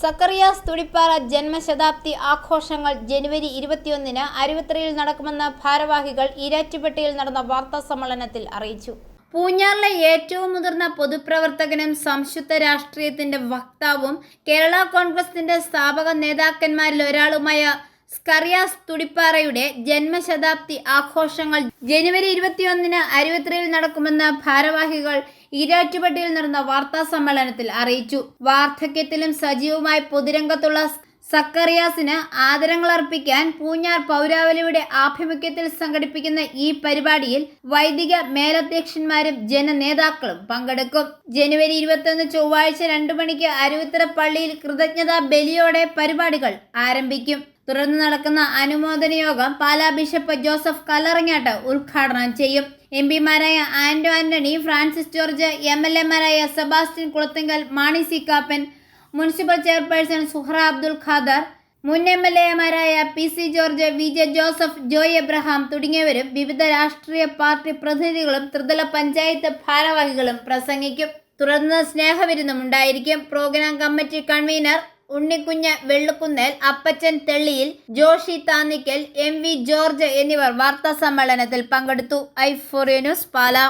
സക്കറിയാസ് തുടിപ്പാറ ജന്മശതാബ്ദി ആഘോഷങ്ങൾ ജനുവരി ഇരുപത്തിയൊന്നിന് അരുവിത്രയിൽ നടക്കുമെന്ന് ഭാരവാഹികൾ ഈരാറ്റുപേട്ടയിൽ നടന്ന വാർത്താ സമ്മേളനത്തിൽ അറിയിച്ചു. പൂഞ്ഞാറിലെ ഏറ്റവും മുതിർന്ന പൊതുപ്രവർത്തകനും സംശുദ്ധ രാഷ്ട്രീയത്തിന്റെ വക്താവും കേരള കോൺഗ്രസിന്റെ സ്ഥാപക നേതാക്കന്മാരിൽ ഒരാളുമായ സ്കറിയാസ് തുടിപ്പാറയുടെ ജന്മശതാബ്ദി ആഘോഷങ്ങൾ ജനുവരി ഇരുപത്തിയൊന്നിന് അരുവത്രയിൽ നടക്കുമെന്ന് ഭാരവാഹികൾ ഈരാറ്റുപട്ടിയിൽ നടന്ന വാർത്താ സമ്മേളനത്തിൽ അറിയിച്ചു. വാർദ്ധക്യത്തിലും സജീവമായി പൊതുരംഗത്തുള്ള സക്കറിയാസിന് ആദരങ്ങൾ അർപ്പിക്കാൻ പൂഞ്ഞാർ പൗരാവലിയുടെ ആഭിമുഖ്യത്തിൽ സംഘടിപ്പിക്കുന്ന ഈ പരിപാടിയിൽ വൈദിക മേലധ്യക്ഷന്മാരും ജനനേതാക്കളും പങ്കെടുക്കും. ജനുവരി ഇരുപത്തൊന്ന് ചൊവ്വാഴ്ച രണ്ടു മണിക്ക് അരുവിത്തറ പള്ളിയിൽ കൃതജ്ഞതാ ബലിയോടെ പരിപാടികൾ ആരംഭിക്കും. തുടർന്ന് നടക്കുന്ന അനുമോദന യോഗം പാലാ ബിഷപ്പ് ജോസഫ് കല്ലറങ്ങാട്ട് ഉദ്ഘാടനം ചെയ്യും. എം പിമാരായ Anto Antony Francis George M L എമാരായ Sebastian Kulathinkal Mani C Kappan municipal chairperson Suhra Abdul Khader മുൻ M L എമാരായ P C George V J Joseph Joy Abraham തുടങ്ങിയവരും വിവിധ രാഷ്ട്രീയ പാർട്ടി പ്രതിനിധികളും ത്രിതല പഞ്ചായത്ത് ഭാരവാഹികളും പ്രസംഗിക്കും. തുടർന്ന് സ്നേഹവിരുന്നും ഉണ്ടായിരിക്കും program committee convener Unnikunju Vellukunnel Appachan Thelliyil Joshi Thannikkal M V George എന്നിവർ വാർത്താ സമ്മേളനത്തിൽ പങ്കെടുത്തു. ഐ ഫോറിയ ന്യൂസ് പാലാ.